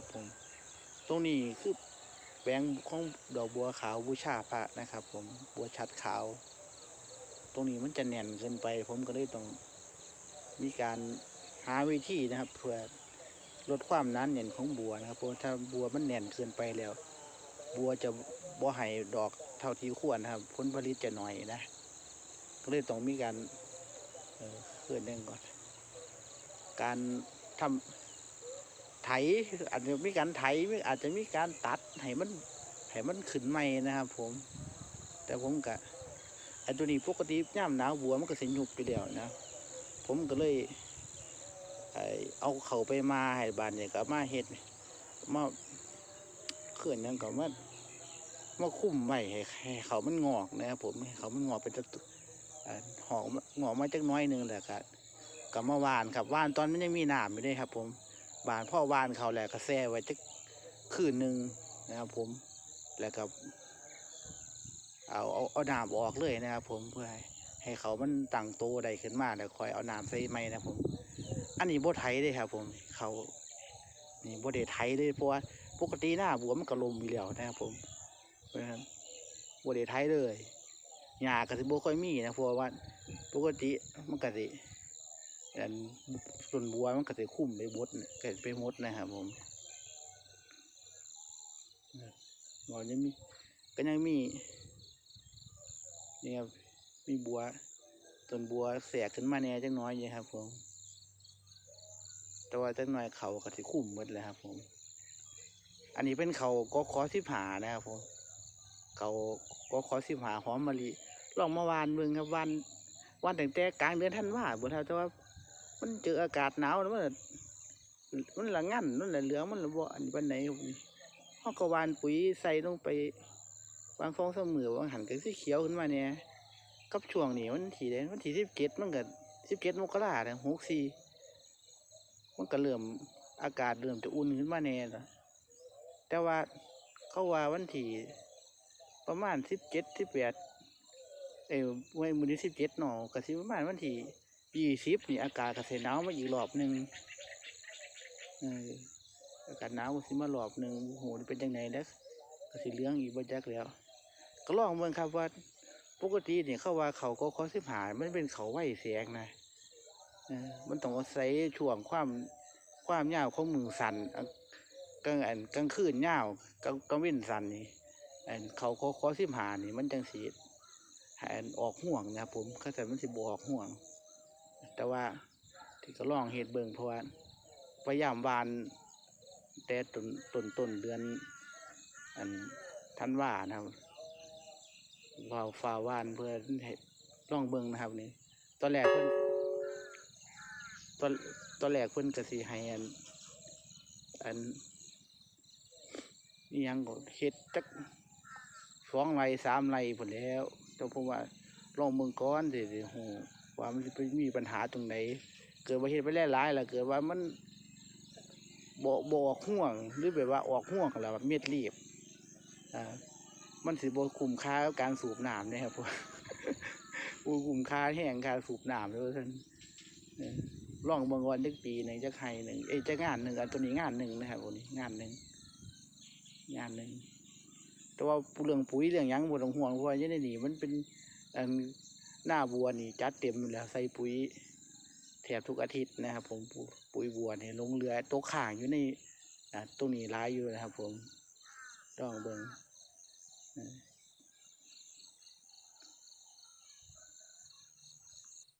นะครับผม ตรงนี้คือแปลงของดอกบัวขาวบูชาพระนะครับ ผมบัวชัดขาว ตรงนี้มันจะแน่นเกินไป ผมก็เลยต้องมีการหาวิธีนะครับเพื่อลดความนั้นแน่นของบัวนะครับเพราะถ้าบัวมันแน่นเกินไปแล้ว บัวจะบ่ให้ดอกเท่าที่ควรนะครับ ผลผลิตจะน้อยนะ ก็เลยต้องมีการเออเคลื่อนเรื่องก่อน การทำไถอาจจะมีการไถอาจจะมีการตัดให้มันให้มันขึ้นใหม่นะครับ ผม แต่ผมกะไอ้ตัวนี้ปกติย่ามหนาวบัวมันก็สิยุบอยู่แล้วนะ ผมก็เลยเอาเขาไปมาให้บานเนี่ยก็มาเฮ็ดมาเคลื่อนหยังก็มามาคุ้มไว้ให้ให้เขามันงอกนะครับผมให้เขามันงอกเป็นตะหอกงอกมาจักน้อยนึงแหละครับกับมาวานครับวานตอนมันยังมีหน้ำอยู่เลยครับ ผม หวานพ่อวานเขาแหละก็แซไว้จักคืนหนึ่งนะครับผมแล้วก็เอาเอาเอาน้ำออกเลยนะครับผมเพื่อให้เขามันตั้งโตได้ขึ้นมาแล้วคอยเอาน้ำใส่ใหม่นะครับผม อันนี้โบ่ไถเลยครับ ผมเขานี่โบ่ได้ไถเลยเพราะว่าปกติหน้าบัวมันก็ลมอยู่แล้วนะครับผมเพราะฉะนั้นบ่ได้ไถเลยหญ้าก็สิบ่ค่อยมีนะเพราะว่าปกติมันก็สิ อันต้นบัวมันก็สิคุ้มไปหมดเกิดไปหมดนะครับผมบ่ยังมีก็ยังมีนี่ครับมีบัวต้นบัวแสกขึ้นมาแน่จังน้อยอยู่ครับ ผม แต่ว่าจังหน่อยเขาก็สิคุ้มหมดเลยครับ ผม อันนี้เป็นเขาก็ขอสิบหานะครับผมเขาก็ขอสิบหาหอมมะลิลองมาวานเบิ่งครับวันวันแตั้งแต่กลางเดือนธันวาบ่ครับแต่ว่า มันเจออากาศหนาวแล้วมันมันละงันนั่นหละเหลืองมันละบ่อันปานไหนครับนี่เฮาก็หวานปุ๋ยใส่ลงไปวางฟองเสมอวางหันก็สิเขียวขึ้นมาเนี่ยกับช่วงนี้มันที่ใดมันที่17มันก็17มกราคม64มันก็เริ่มอากาศเริ่มจะอุ่นขึ้นมาแน่ละแต่ว่าเขาว่าวันที่ประมาณสิบเจ็ดสิบแปดเอ้ยวันมือนี้สิบเจ็ดหนอก็สิประมาณวันที่ ยี่สิบนี่อากาศก็สิหนาวมาอีกรอบหนึ่งอากาศหนาวก็สิมารอบหนึ่งโอ้โหเป็นจังไงแล้วก็สิเหลืองอีกบ่จักแล้ว ก็ลองเบิ่งครับว่าปกติเนี่ยเขาว่าเขาก็ขอสิบหายมันเป็นเขาไหวแสงนะอมันต้องอาศัยช่วงความความยาวของมือสั่นกลางอันกลางคืนยาวกลางกลางว้นสั่นนี่อันเขาขอขอสิบหานี่มันจังสีอันออกห่วงนะผมเข้าใจมันสิบออกห่วง แต่ว่าที่ก็ลองเหตุเบิงเพราะว่าพยายามวาน แต่ต้นต้นต้นเดือน อันทันว่านะครับวาวฟ้าวานเพื่อให้ลองเบิงนะครับนี่ตอนแรกเพิ่นตอนตอนแรกเพิ่นก็สิให้อันอันนี่ยังก็เฮ็ดจักสองไร่สามไร่พุ่นแล้วแต่ผมว่าลองเมืองก้อนสิสิฮู้ ว่ามันสิไปมีปัญหาตรงไหน เกิดว่าเฮ็ดไปหลายแล้วเกิดว่ามันบ่บ่ออกห่วงหรือแบบว่าออกห่วงแล้วแบบเม็ดรีบอ่ามันสิบ่คุ้มค่ากับการสูบน้ำเนี่ยครับผมบ่คุ้มค่าแห้งการสูบน้ำเลยว่าซั่องบิ่งวันจักปีหนึ่งจักไห้หนึ่งเอ้ยจักงานหนึ่งอันตัวนี้งานหนึ่งนะครับวันนี้งานหนึ่งงานหนึ่งแต่ว่าเรื่องปุ๋ยเรื่องยังบ่ต้องห่วงเพราะว่ายังได้นี่มันเป็นอัน หน้าบัวนี่จัดเต็มอยู่แล้วใส่ปุ๋ยแถบทุกอาทิตย์นะครับ ผมปุ๋ยบัวเนี่ลงเรือตกข่างอยู่ในตรงนี้ร้ายอยู่นะครับ ผมต้องเบิง่ง